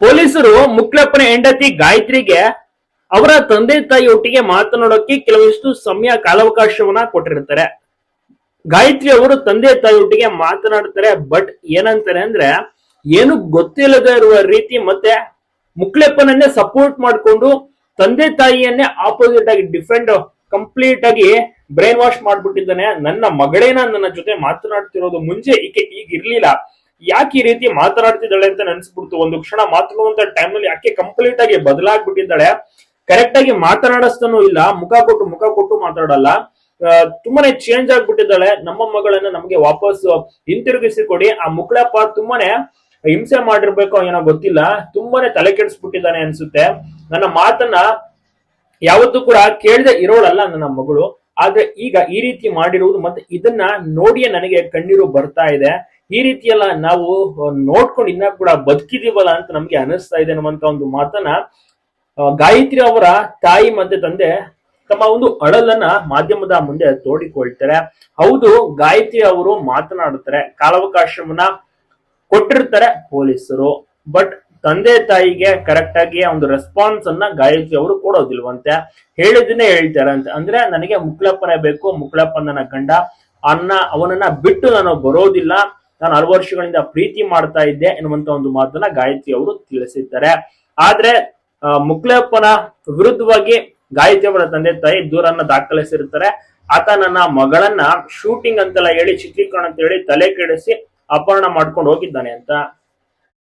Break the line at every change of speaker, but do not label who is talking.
ಪೊಲೀಸರು ಮುಕ್ಲಪ್ಪನ ಹೆಂಡತಿ ಗಾಯತ್ರಿಗೆ ಅವರ ತಂದೆ ತಾಯಿ ಒಟ್ಟಿಗೆ ಮಾತನಾಡೋಕೆ ಕೆಲವಷ್ಟು ಸಮಯ ಕಾಲಾವಕಾಶವನ್ನ ಕೊಟ್ಟಿರ್ತಾರೆ. ಗಾಯತ್ರಿ ಅವರು ತಂದೆ ತಾಯಿ ಒಟ್ಟಿಗೆ ಮಾತನಾಡ್ತಾರೆ ಬಟ್ ಏನಂತಾರೆ ಅಂದ್ರೆ, ಏನು ಗೊತ್ತಿಲ್ಲದ ಇರುವ ರೀತಿ ಮತ್ತೆ ಮುಕ್ಲೆಪ್ಪನನ್ನೇ ಸಪೋರ್ಟ್ ಮಾಡ್ಕೊಂಡು ತಂದೆ ತಾಯಿಯನ್ನೇ ಆಪೋಸಿಟ್ ಆಗಿ ಡಿಫೆಂಡ್ ಕಂಪ್ಲೀಟ್ ಆಗಿ ಬ್ರೈನ್ ವಾಶ್ ಮಾಡ್ಬಿಟ್ಟಿದ್ದಾನೆ. ನನ್ನ ಮಗಳೇನ ನನ್ನ ಜೊತೆ ಮಾತನಾಡ್ತಿರೋದು ಮುಂಚೆ, ಈಕೆ ಈಗ ಇರ್ಲಿಲ್ಲ. ಯಾಕೆ ಈ ರೀತಿ ಮಾತನಾಡ್ತಿದ್ದಾಳೆ ಅಂತ ನೆನ್ಸ್ಬಿಡ್ತು. ಒಂದು ಕ್ಷಣ ಮಾತನಾಡುವಂತ ಟೈಮ್ನಲ್ಲಿ ಯಾಕೆ ಕಂಪ್ಲೀಟ್ ಆಗಿ ಬದಲಾಗ್ಬಿಟ್ಟಿದ್ದಾಳೆ. ಕರೆಕ್ಟ್ ಆಗಿ ಮಾತನಾಡಿಸ್ತಾನೂ ಇಲ್ಲ. ಮುಖ ಕೊಟ್ಟು ಮುಖ ಕೊಟ್ಟು ಮಾತಾಡಲ್ಲ. ತುಂಬಾನೇ ಚೇಂಜ್ ಆಗ್ಬಿಟ್ಟಿದ್ದಾಳೆ. ನಮ್ಮ ಮಗಳನ್ನ ನಮಗೆ ವಾಪಸ್ ಹಿಂತಿರುಗಿಸಿ ಕೊಡಿ ಆ ಮುಕ್ಳಪ್ಪ ತುಂಬಾನೇ ಹಿಂಸೆ ಮಾಡಿರ್ಬೇಕು ಏನೋ ಗೊತ್ತಿಲ್ಲ. ತುಂಬಾನೇ ತಲೆ ಕೆಡಿಸ್ಬಿಟ್ಟಿದ್ದಾನೆ ಅನ್ಸುತ್ತೆ. ನನ್ನ ಮಾತನ್ನ ಯಾವತ್ತೂ ಕೂಡ ಕೇಳದೆ ಇರೋಳಲ್ಲ ನನ್ನ ಮಗಳು. ಆದ್ರೆ ಈಗ ಈ ರೀತಿ ಮಾಡಿರುವುದು ಮತ್ತೆ ಇದನ್ನ ನೋಡಿಯೇ ನನಗೆ ಕಣ್ಣೀರು ಬರ್ತಾ ಇದೆ. ಈ ರೀತಿಯೆಲ್ಲ ನಾವು ನೋಡ್ಕೊಂಡು ಇನ್ನ ಕೂಡ ಬದುಕಿದೀವಲ್ಲ ಅಂತ ನಮ್ಗೆ ಅನಿಸ್ತಾ ಇದೆ ಅನ್ನುವಂತ ಒಂದು ಮಾತನ್ನ ಗಾಯತ್ರಿ ಅವರ ತಾಯಿ ಮತ್ತೆ ತಂದೆ ತಮ್ಮ ಒಂದು ಅಳಲನ್ನ ಮಾಧ್ಯಮದ ಮುಂದೆ ತೋಡಿಕೊಳ್ತಾರೆ. ಹೌದು, ಗಾಯತ್ರಿ ಅವರು ಮಾತನಾಡುತ್ತಾರೆ. ಕಾಲಾವಕಾಶವನ್ನ ಕೊಟ್ಟಿರ್ತಾರೆ ಪೊಲೀಸರು. ಬಟ್ ತಂದೆ ತಾಯಿಗೆ ಕರೆಕ್ಟ್ ಆಗಿ ಒಂದು ರೆಸ್ಪಾನ್ಸ್ ಅನ್ನ ಗಾಯತ್ರಿ ಅವರು ಕೊಡೋದಿಲ್ವಂತೆ. ಹೇಳ್ತಾರೆ ಅಂತ. ಅಂದ್ರೆ ನನಗೆ ಮುಕ್ಳಪ್ಪನೇ ಬೇಕು ಮುಕ್ಳಪ್ಪ ನನ್ನ ಗಂಡ, ಅನ್ನ, ಅವನನ್ನ ಬಿಟ್ಟು ನಾನು ಬರೋದಿಲ್ಲ. ನಾನು ಹಲವು ವರ್ಷಗಳಿಂದ ಪ್ರೀತಿ ಮಾಡ್ತಾ ಇದ್ದೆ ಎನ್ನುವಂತ ಒಂದು ಮಾತನ್ನ ಗಾಯತ್ರಿ ಅವರು ತಿಳಿಸಿದ್ದಾರೆ. ಆದ್ರೆ ಆ, ಮುಕ್ಳಪ್ಪನ ವಿರುದ್ಧವಾಗಿ ಗಾಯತ್ರಿ ಅವರ ತಂದೆ ತಾಯಿ ದೂರನ್ನ ದಾಖಲಿಸಿರ್ತಾರೆ. ಆತ ನನ್ನ ಮಗಳನ್ನ ಶೂಟಿಂಗ್ ಅಂತೆಲ್ಲ ಹೇಳಿ ಚಿತ್ರೀಕರಣ ಅಂತ ಹೇಳಿ ತಲೆ ಕೆಡಿಸಿ ಅಪಹರಣ ಮಾಡ್ಕೊಂಡು ಹೋಗಿದ್ದಾನೆ ಅಂತ